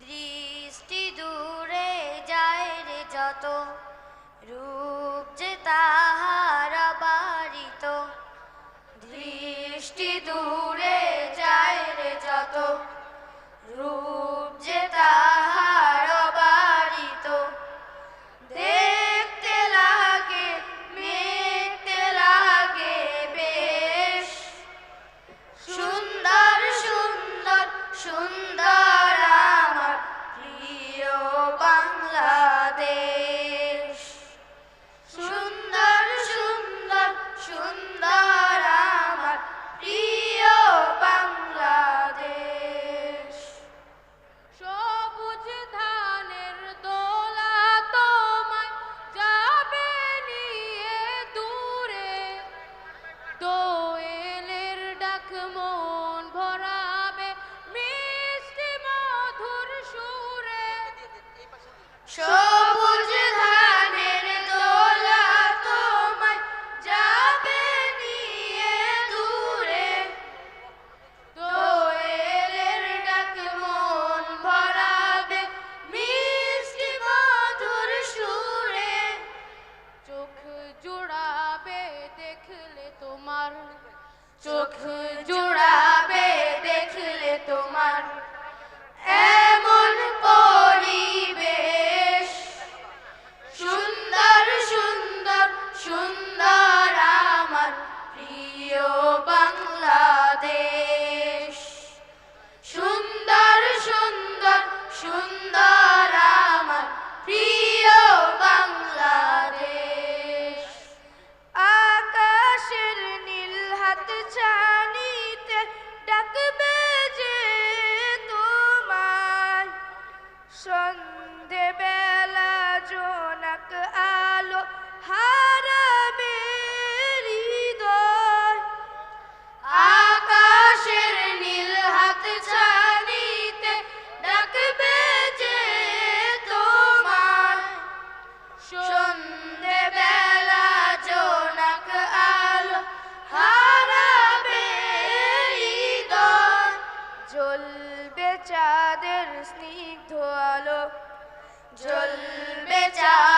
Три. জুড়াবে দেখলে তোমার। চোখ জুড়াবে দেখলে তোমার। এমন পরিবেশ। সুন্দর সুন্দর সুন্দর আমার প্রিয় বাংলাদেশ। সুন্দর সুন্দর সুন্দর জ্বলবে চাঁদের স্নিগ্ধ আলো জ্বলবে চা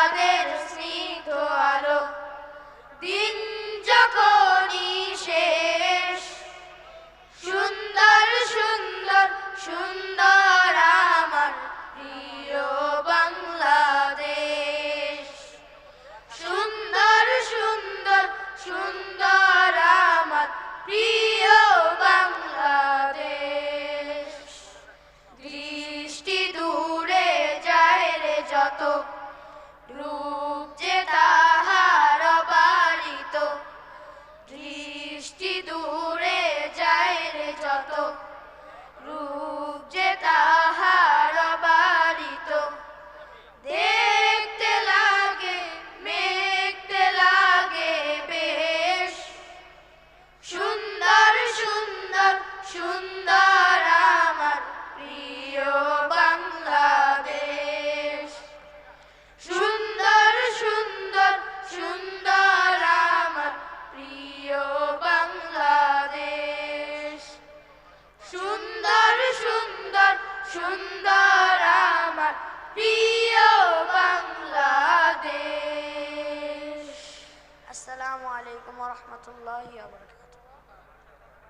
Oh. সুন্দর আমার প্রিয় বাংলাদেশ। আসসালামু আলাইকুম রহমতুল্লাহ